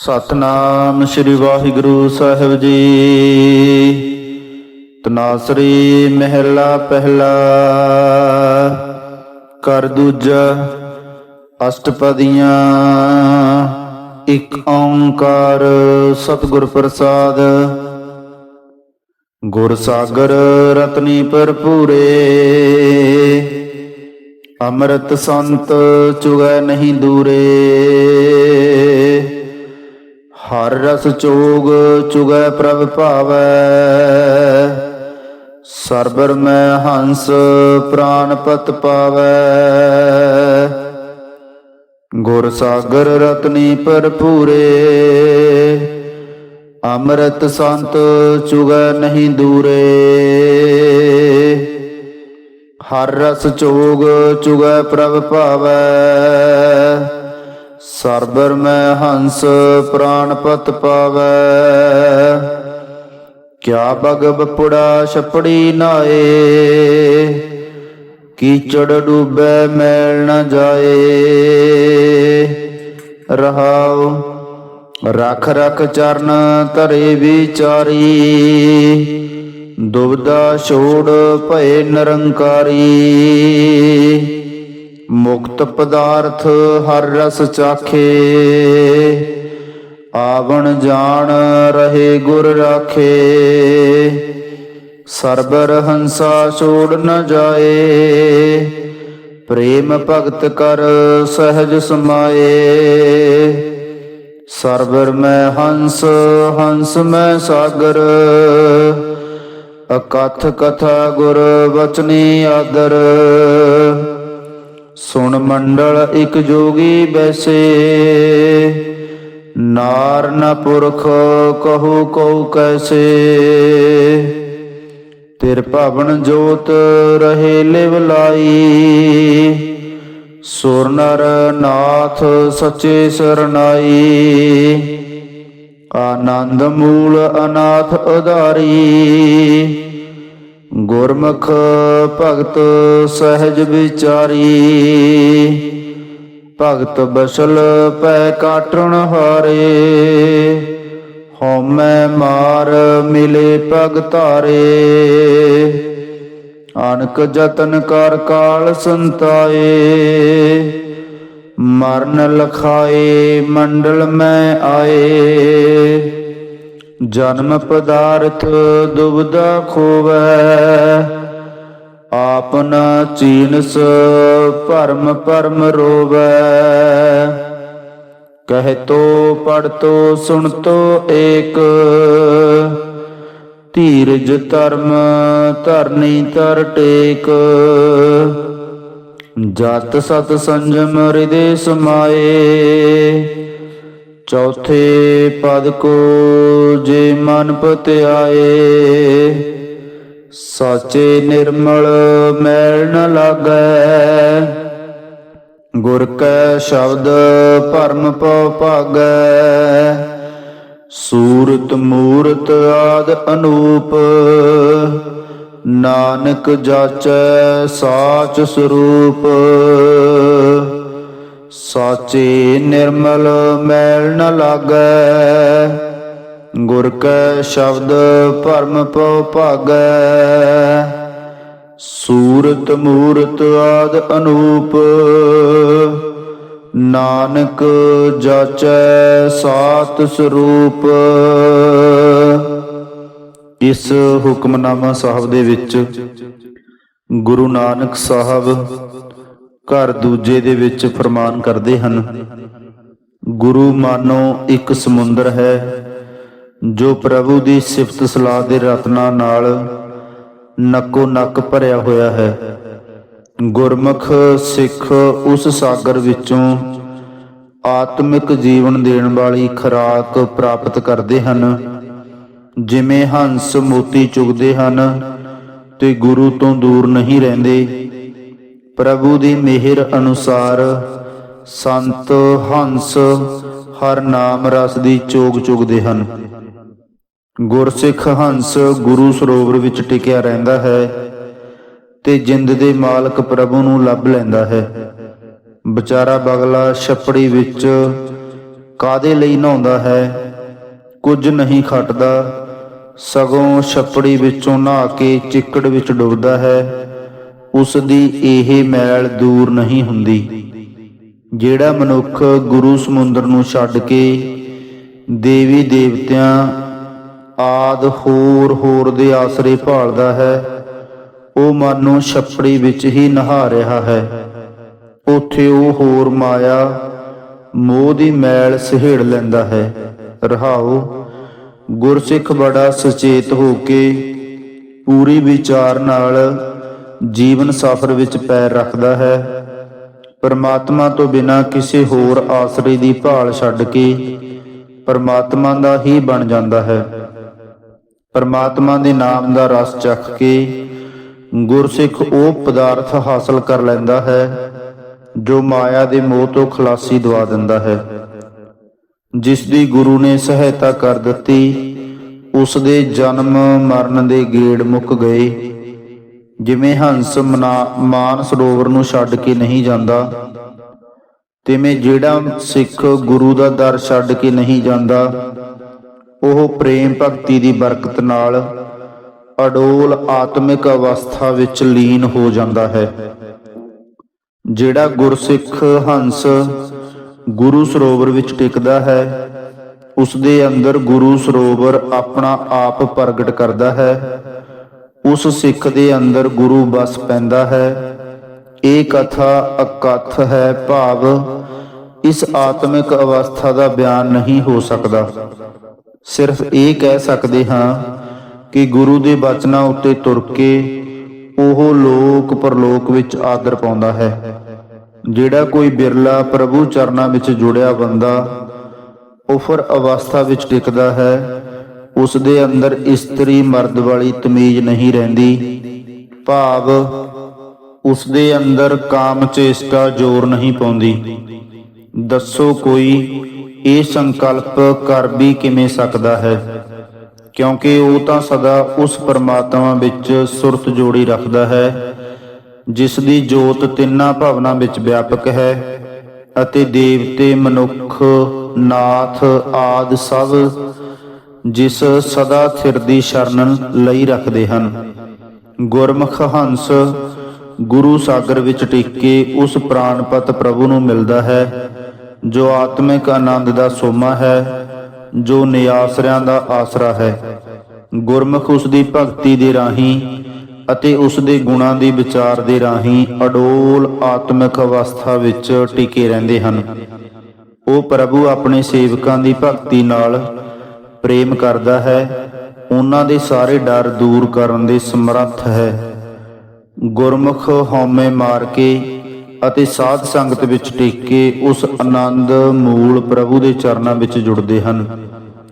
ਸਤਨਾਮ ਸ੍ਰੀ ਵਾਹਿਗੁਰੂ ਸਾਹਿਬ ਜੀ। ਤਨਾਸਰੀ ਮਹਿਲਾ ਪਹਿਲਾ ਕਰ ਦੂਜਾ, ਅਸ਼ਟਪਦੀਆਂ, ਇੱਕ ਓੰਕਾਰ ਸਤਿਗੁਰ ਪ੍ਰਸਾਦ। ਗੁਰ ਸਾਗਰ ਰਤਨੀ ਭਰਪੂਰੇ, ਅੰਮ੍ਰਿਤ ਸੰਤ ਚੁਗੈ ਨਹੀਂ ਦੂਰੇ। ਹਰ ਰਸ ਚੋਗ ਚੁਗੈ ਪ੍ਰਭ ਭਾਵੈ। ਸਰਬਰ ਮੈਂ ਹੰਸ ਪ੍ਰਾਨਪਤ ਪਾਵੈ। ਗੁਰ ਸਾਗਰ ਰਤਨੀ ਭਰਪੂਰੇ। ਅੰਮ੍ਰਿਤ ਸੰਤ ਚੁਗੈ ਨਹੀਂ ਦੂਰੇ। ਹਰ ਰਸ ਚੋਗ ਚੁਗੈ ਪ੍ਰਭ ਭਾਵੈ। ਸਰਬਰ ਮੈਂ ਹੰਸ ਪ੍ਰਾਨਪਤ ਪਾਵੈ। ਕਿਆ ਬਗ ਬਪੁੜਾ ਛਪੜੀ ਨਾਏ ਕੀਚੜ ਡੂਬੈ ਮੈਲ ਨ ਜਾਏ। ਰਹਾਉ, ਰਖ ਰਖ ਚਰਨ ਧਰੇ ਵਿਚਾਰੀ, ਦੁਬਦਾ ਛੋੜ ਭਏ ਨਿਰੰਕਾਰੀ। ਮੁਕਤ ਪਦਾਰਥ ਹਰ ਰਸ ਚਾਖੇ। ਆਵਣ ਜਾਣ ਰਹੇ ਗੁਰ ਰਾਖੇ। ਸਰਬਰ ਹੰਸਾ ਛੋੜ ਨ ਜਾਏ। ਪ੍ਰੇਮ ਭਗਤ ਕਰ ਸਹਿਜ ਸਮਾਏ। ਸਰਬਰ ਮੈਂ ਹੰਸ ਹੰਸ ਮੈਂ ਸਾਗਰ। ਅਕਥ ਕਥਾ ਗੁਰ ਬਚਨੀ ਆਦਰ। ਸੁਣ ਮੰਡਲ ਇਕ ਜੋਗੀ ਬੈਸੇ। ਨਾਰ ਨ ਪੁਰਖ ਕਹੂ ਕਉ ਕੈਸੇ। ਤਿਰ ਭਵਨ ਜੋਤ ਰਹੇ ਲਿਵ ਲਾਈ। ਸੁਰ ਨਰ ਨਾਥ ਸੱਚੇ ਸਰਨਾਈ। ਆਨੰਦ ਮੂਲ ਅਨਾਥ ਉਧਾਰੀ। ਗੁਰਮੁਖ ਭਗਤ ਸਹਿਜ ਵਿਚਾਰੀ, ਭਗਤ ਬਸਲ ਪੈ ਕਾਟਣ ਹਾਰੇ। ਹਉਮੈ ਮਾਰ ਮਿਲੇ ਭਗਤਾਰੇ ਧਾਰੇ। ਅਨਕ ਜਤਨ ਕਰ ਕਾਲ ਸੰਤਾਏ। ਮਰਨ ਲਖਾਏ ਮੰਡਲ ਮੈਂ ਆਏ। ਜਨਮ ਪਦਾਰਥ ਦੁਬਦਾ ਖੋਵੈ ਆਪਨ ਚੀਨਸ ਭਰਮ ਭਰਮ ਰੋਵੈ। ਕਹਿ ਤੋ ਪੜ ਸੁਣ ਤੋ ਏਕ, ਧੀਰਜ ਧਰਮ ਧਰਨੀ ਧਰ ਟੇਕ। ਜਤ ਸਤ ਸੰਜਮ ਹਿਰਦੇ ਸਮਾਏ ਚੌਥੇ ਪਦ ਕੋ ਜੇ ਮਨ ਪਤਿਆਏ, ਸਾਚੇ ਨਿਰਮਲ ਮੈਲ ਨ ਲਾਗੈ। ਗੁਰ ਕੈ ਸ਼ਬਦ ਭਰਮ ਪਉ ਭਾਗੈ। ਸੂਰਤ ਮੂਰਤ ਆਦ ਅਨੂਪ, ਨਾਨਕ ਜਾਚੈ ਸਾਚ ਸਰੂਪ। ਸਾਚੇ ਨਿਰਮਲ ਮੈਲ ਨ ਲਾਗੈ। ਗੁਰ ਕੈ ਸ਼ਬਦ ਭਰਮ ਪਉ ਭਾਗੈ। ਸੂਰਤ ਮੂਰਤ ਆਦ ਅਨੂਪ। ਨਾਨਕ ਜਾਚੈ ਸਾਤ ਸਰੂਪ। ਇਸ ਹੁਕਮਨਾਮਾ ਸਾਹਿਬ ਦੇ ਵਿੱਚ ਗੁਰੂ ਨਾਨਕ ਸਾਹਿਬ ਘਰ ਦੂਜੇ ਦੇ ਵਿੱਚ ਫਰਮਾਨ ਕਰਦੇ ਹਨ, ਗੁਰੂ ਮਾਨੋ ਇੱਕ ਸਮੁੰਦਰ ਹੈ, ਜੋ ਪ੍ਰਭੂ ਦੀ ਸਿਫਤ ਸਲਾਹ ਦੇ ਰਤਨਾਂ ਨਾਲ ਨੱਕੋ ਨੱਕ ਭਰਿਆ ਹੋਇਆ ਹੈ। ਗੁਰਮੁਖ ਸਿੱਖ ਉਸ ਸਾਗਰ ਵਿੱਚੋਂ ਆਤਮਿਕ ਜੀਵਨ ਦੇਣ ਵਾਲੀ ਖੁਰਾਕ ਪ੍ਰਾਪਤ ਕਰਦੇ ਹਨ, ਜਿਵੇਂ ਹੰਸ ਮੋਤੀ ਚੁਗਦੇ ਹਨ ਤੇ ਗੁਰੂ ਤੋਂ ਦੂਰ ਨਹੀਂ ਰਹਿੰਦੇ। ਪ੍ਰਭੂ ਦੀ ਮਿਹਰ ਅਨੁਸਾਰ ਸੰਤ ਹੰਸ ਹਰ ਨਾਮ ਰਸ ਦੀ ਚੋਗ ਚੁਗਦੇ ਹਨ। ਗੁਰਸਿੱਖ ਹੰਸ ਗੁਰੂ ਸਰੋਵਰ ਵਿੱਚ ਟਿਕਿਆ ਰਹਿੰਦਾ ਹੈ ਤੇ ਜਿੰਦ ਦੇ ਮਾਲਕ ਪ੍ਰਭੂ ਨੂੰ ਲੱਭ ਲੈਂਦਾ ਹੈ। ਵਿਚਾਰਾ ਬਗਲਾ ਛੱਪੜੀ ਵਿੱਚ ਕਾਦੇ ਲਈ ਨਹਾਉਂਦਾ ਹੈ? ਕੁਝ ਨਹੀਂ ਖਟਦਾ, ਸਗੋਂ ਛੱਪੜੀ ਵਿੱਚੋਂ ਨਹਾ ਕੇ ਚਿੱਕੜ ਵਿੱਚ ਡੁੱਬਦਾ ਹੈ। ਉਸ ਦੀ ਇਹ ਮੈਲ ਦੂਰ ਨਹੀਂ ਹੁੰਦੀ। ਜਿਹੜਾ ਮਨੁੱਖ ਗੁਰੂ ਸਮੁੰਦਰ ਨੂੰ ਛੱਡ ਕੇ ਦੇਵੀ ਦੇਵਤਿਆਂ ਆਦ ਹੋਰ ਹੋਰ ਦੇ ਆਸਰੇ ਭਾਲਦਾ ਹੈ, ਉਹ ਮਨ ਨੂੰ ਛੱਪੜੀ ਵਿੱਚ ਹੀ ਨਹਾ ਰਿਹਾ ਹੈ। ਉੱਥੇ ਉਹ ਹੋਰ ਮਾਇਆ ਮੋਹ ਦੀ ਮੈਲ ਸਹਿੜ ਲੈਂਦਾ ਹੈ। ਰਹਾਓ, ਗੁਰਸਿੱਖ ਬੜਾ ਸੁਚੇਤ ਹੋ ਕੇ ਪੂਰੀ ਵਿਚਾਰ ਨਾਲ ਜੀਵਨ ਸਫਰ ਵਿੱਚ ਪੈਰ ਰੱਖਦਾ ਹੈ। ਪਰਮਾਤਮਾ ਤੋਂ ਬਿਨਾ ਕਿਸੇ ਹੋਰ ਆਸਰੇ ਦੀ ਭਾਲ ਛੱਡ ਕੇ ਪਰਮਾਤਮਾ ਦਾ ਹੀ ਬਣ ਜਾਂਦਾ ਹੈ। ਪਰਮਾਤਮਾ ਦੇ ਨਾਮ ਦਾ ਰਸ ਚੱਖ ਕੇ ਗੁਰਸਿੱਖ ਉਹ ਪਦਾਰਥ ਹਾਸਲ ਕਰ ਲੈਂਦਾ ਹੈ, ਜੋ ਮਾਇਆ ਦੇ ਮੋਹ ਤੋਂ ਖਲਾਸੀ ਦਵਾ ਦਿੰਦਾ ਹੈ। ਜਿਸ ਦੀ ਗੁਰੂ ਨੇ ਸਹਾਇਤਾ ਕਰ ਦਿੱਤੀ, ਉਸ ਦੇ ਜਨਮ ਮਰਨ ਦੇ ਗੇੜ ਮੁੱਕ ਗਏ। ਜਿਵੇਂ ਹੰਸ ਮਨਾ- ਮਾਨ ਸਰੋਵਰ ਨੂੰ ਛੱਡ ਕੇ ਨਹੀਂ ਜਾਂਦਾ, ਤਿਵੇਂ ਜਿਹੜਾ ਸਿੱਖ ਗੁਰੂ ਦਾ ਦਰ ਛੱਡ ਕੇ ਨਹੀਂ ਜਾਂਦਾ, ਉਹ ਪ੍ਰੇਮ ਭਗਤੀ ਦੀ ਬਰਕਤ ਨਾਲ ਅਡੋਲ ਆਤਮਿਕ ਅਵਸਥਾ ਵਿੱਚ ਲੀਨ ਹੋ ਜਾਂਦਾ ਹੈ। ਜਿਹੜਾ ਗੁਰਸਿੱਖ ਹੰਸ ਗੁਰੂ ਸਰੋਵਰ ਵਿੱਚ ਟਿਕਦਾ ਹੈ ਉਸ ਦੇ ਅੰਦਰ ਗੁਰੂ ਸਰੋਵਰ ਆਪਣਾ ਆਪ ਪ੍ਰਗਟ ਕਰਦਾ ਹੈ। ਉਸ ਸਿੱਖ ਦੇ ਅੰਦਰ ਗੁਰੂ ਬਸ ਪੈਂਦਾ ਹੈ। ਇਹ ਕਥਾ ਅਕਥ ਹੈ ਭਾਵ ਇਸ ਆਤਮਿਕ ਅਵਸਥਾ ਦਾ ਬਿਆਨ ਨਹੀਂ ਹੋ ਸਕਦਾ। ਸਿਰਫ ਇਹ ਕਹਿ ਸਕਦੇ ਹਾਂ ਕਿ ਗੁਰੂ ਦੇ ਬਚਨਾਂ ਉੱਤੇ ਤੁਰ ਕੇ ਉਹ ਲੋਕ ਪਰਲੋਕ ਵਿੱਚ ਆਦਰ ਪਾਉਂਦਾ ਹੈ। ਜਿਹੜਾ ਕੋਈ ਬਿਰਲਾ ਪ੍ਰਭੂ ਚਰਨਾਂ ਵਿੱਚ ਜੁੜਿਆ ਬੰਦਾ ਉਫਰ ਅਵਸਥਾ ਵਿੱਚ ਟਿਕਦਾ ਹੈ ਉਸ ਦੇ ਅੰਦਰ ਇਸਤਰੀ ਮਰਦ ਵਾਲੀ ਤਮੀਜ਼ ਨਹੀਂ ਰਹਿੰਦੀ। ਭਾਵ ਉਸ ਦੇ ਅੰਦਰ ਕਾਮ ਚੇਸ਼ਟਾ ਜ਼ੋਰ ਨਹੀਂ ਪਾਉਂਦੀ। ਦੱਸੋ ਕੋਈ, ਇਹ ਸੰਕਲਪ ਕਰ ਵੀ ਕਿਵੇਂ ਸਕਦਾ ਹੈ? ਕਿਉਂਕਿ ਉਹ ਤਾਂ ਸਦਾ ਉਸ ਪਰਮਾਤਮਾ ਵਿੱਚ ਸੁਰਤ ਜੋੜੀ ਰੱਖਦਾ ਹੈ, ਜਿਸ ਦੀ ਜੋਤ ਤਿੰਨਾਂ ਭਾਵਨਾ ਵਿੱਚ ਵਿਆਪਕ ਹੈ ਅਤੇ ਦੇਵਤੇ, ਮਨੁੱਖ, ਨਾਥ ਆਦ ਸਭ ਜਿਸ ਸਦਾ ਥਿਰ ਦੀ ਸ਼ਰਨ ਲਈ ਰੱਖਦੇ ਹਨ। ਗੁਰਮੁਖ ਹੰਸ ਗੁਰੂ ਸਾਗਰ ਵਿੱਚ ਟਿਕ ਕੇ ਉਸ ਪ੍ਰਾਨਪਤ ਪ੍ਰਭੂ ਨੂੰ ਮਿਲਦਾ ਹੈ, ਜੋ ਆਤਮਿਕ ਆਨੰਦ ਦਾ ਸੋਮਾ ਹੈ, ਜੋ ਨਿਆਸਰਿਆਂ ਦਾ ਆਸਰਾ ਹੈ। ਗੁਰਮੁਖ ਉਸ ਦੀ ਭਗਤੀ ਦੇ ਰਾਹੀਂ ਅਤੇ ਉਸ ਦੇ ਗੁਣਾਂ ਦੇ ਵਿਚਾਰ ਦੇ ਰਾਹੀਂ ਅਡੋਲ ਆਤਮਿਕ ਅਵਸਥਾ ਵਿੱਚ ਟਿਕੇ ਰਹਿੰਦੇ ਹਨ। ਉਹ ਪ੍ਰਭੂ ਆਪਣੇ ਸੇਵਕਾਂ ਦੀ ਭਗਤੀ ਨਾਲ ਪ੍ਰੇਮ ਕਰਦਾ ਹੈ, ਉਹਨਾਂ ਦੇ ਸਾਰੇ ਡਰ ਦੂਰ ਕਰਨ ਦੇ ਸਮਰੱਥ ਹੈ। ਗੁਰਮੁਖ ਹਉਮੈ ਮਾਰ ਕੇ ਅਤੇ ਸਾਧ ਸੰਗਤ ਵਿੱਚ ਟਿਕ ਕੇ ਉਸ ਆਨੰਦ ਮੂਲ ਪ੍ਰਭੂ ਦੇ ਚਰਨਾਂ ਵਿੱਚ ਜੁੜਦੇ ਹਨ,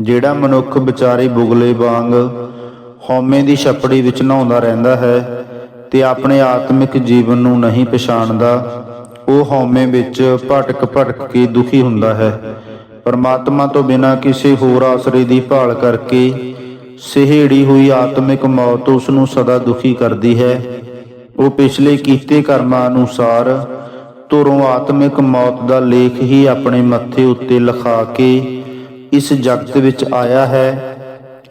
ਜਿਹੜਾ ਮਨੁੱਖ ਵਿਚਾਰੇ ਬੁਗਲੇ ਵਾਂਗ ਹਉਮੈ ਦੀ ਛਪੜੀ ਵਿੱਚ ਨਹਾਉਂਦਾ ਰਹਿੰਦਾ ਹੈ ਤੇ ਆਪਣੇ ਆਤਮਿਕ ਜੀਵਨ ਨੂੰ ਨਹੀਂ ਪਛਾਣਦਾ, ਉਹ ਹਉਮੈ ਵਿੱਚ ਭਟਕ ਭਟਕ ਕੇ ਦੁਖੀ ਹੁੰਦਾ ਹੈ। ਪਰਮਾਤਮਾ ਤੋਂ ਬਿਨਾ ਕਿਸੇ ਹੋਰ ਆਸਰੇ ਦੀ ਭਾਲ ਕਰਕੇ ਸਿਹੇੜੀ ਹੋਈ ਆਤਮਿਕ ਮੌਤ ਉਸ ਨੂੰ ਸਦਾ ਦੁਖੀ ਕਰਦੀ ਹੈ। ਉਹ ਪਿਛਲੇ ਕੀਤੇ ਕਰਮਾਂ ਅਨੁਸਾਰ ਤੁਰੋਂ ਆਤਮਿਕ ਮੌਤ ਦਾ ਲੇਖ ਹੀ ਆਪਣੇ ਮੱਥੇ ਉੱਤੇ ਲਿਖਾ ਕੇ ਇਸ ਜਗਤ ਵਿੱਚ ਆਇਆ ਹੈ।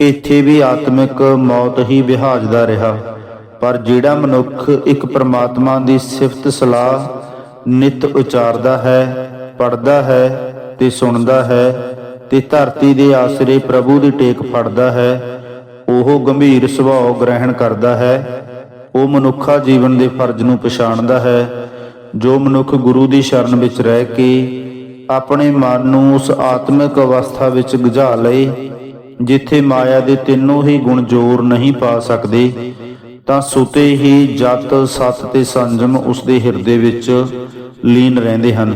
ਇੱਥੇ ਵੀ ਆਤਮਿਕ ਮੌਤ ਹੀ ਵਿਹਾਜਦਾ ਰਿਹਾ। ਪਰ ਜਿਹੜਾ ਮਨੁੱਖ ਇੱਕ ਪ੍ਰਮਾਤਮਾ ਦੀ ਸਿਫਤ ਸਲਾਹ, ਨਿਤ ਉਚਾਰਦਾ ਹੈ ਪੜਦਾ ਹੈ ਤੇ ਸੁਣਦਾ ਹੈ ਤੇ ਧਰਤੀ ਦੇ ਆਸਰੇ ਪ੍ਰਭੂ ਦੀ ਟੇਕ ਫੜਦਾ ਹੈ। ਉਹ ਗੰਭੀਰ ਸੁਭਾਅ ਗ੍ਰਹਿਣ ਕਰਦਾ ਹੈ। ਉਹ ਮਨੁੱਖਾ ਜੀਵਨ ਦੇ ਫਰਜ਼ ਨੂੰ ਪਛਾਣਦਾ ਹੈ। ਜੋ ਮਨੁੱਖ ਗੁਰੂ ਦੀ ਸ਼ਰਨ ਵਿੱਚ ਰਹਿ ਕੇ ਆਪਣੇ ਮਨ ਨੂੰ ਉਸ ਆਤਮਿਕ ਅਵਸਥਾ ਵਿੱਚ ਗਝਾ ਲਏ, ਜਿੱਥੇ ਮਾਇਆ ਦੇ ਤਿੰਨੋਂ ਹੀ ਗੁਣ ਜ਼ੋਰ ਨਹੀਂ ਪਾ ਸਕਦੇ, ਤਾਂ ਸੁਤੇ ਹੀ ਜਤ, ਸਤ ਤੇ ਸੰਜਮ ਉਸ ਦੇ ਹਿਰਦੇ ਵਿੱਚ ਲੀਨ ਰਹਿੰਦੇ ਹਨ।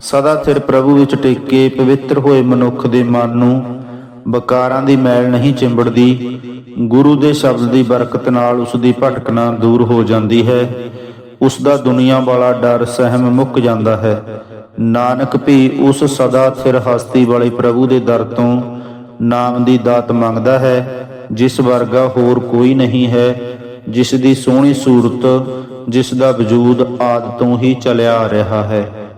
ਸਦਾ ਸਿਰ ਪ੍ਰਭੂ ਵਿੱਚ ਟੇਕੇ, ਪਵਿੱਤਰ ਹੋਏ ਮਨੁੱਖ ਦੇ ਮਨ ਨੂੰ ਬਕਾਰਾਂ ਦੀ ਮੈਲ ਨਹੀਂ ਚਿੰਬੜਦੀ, ਗੁਰੂ ਦੇ ਸ਼ਬਦ ਦੀ ਬਰਕਤ ਨਾਲ ਉਸ ਦੀ ਭਟਕਣਾ ਦੂਰ ਹੋ ਜਾਂਦੀ ਹੈ। ਉਸ ਦਾ ਦੁਨੀਆ ਵਾਲਾ ਡਰ ਸਹਿਮ ਮੁੱਕ ਜਾਂਦਾ ਹੈ। ਨਾਨਕ ਵੀ ਉਸ ਸਦਾ ਸਿਰ ਹਸਤੀ ਵਾਲੇ ਪ੍ਰਭੂ ਦੇ ਦਰ ਤੋਂ ਨਾਮ ਦੀ ਦਾਤ ਮੰਗਦਾ ਹੈ, ਜਿਸ ਵਰਗਾ ਹੋਰ ਕੋਈ ਨਹੀਂ ਹੈ, ਜਿਸ ਦੀ ਸੋਹਣੀ ਸੂਰਤ, ਜਿਸ ਦਾ ਵਜੂਦ ਆਦ ਤੋਂ ਹੀ ਚਲਿਆ ਆ ਰਿਹਾ ਹੈ।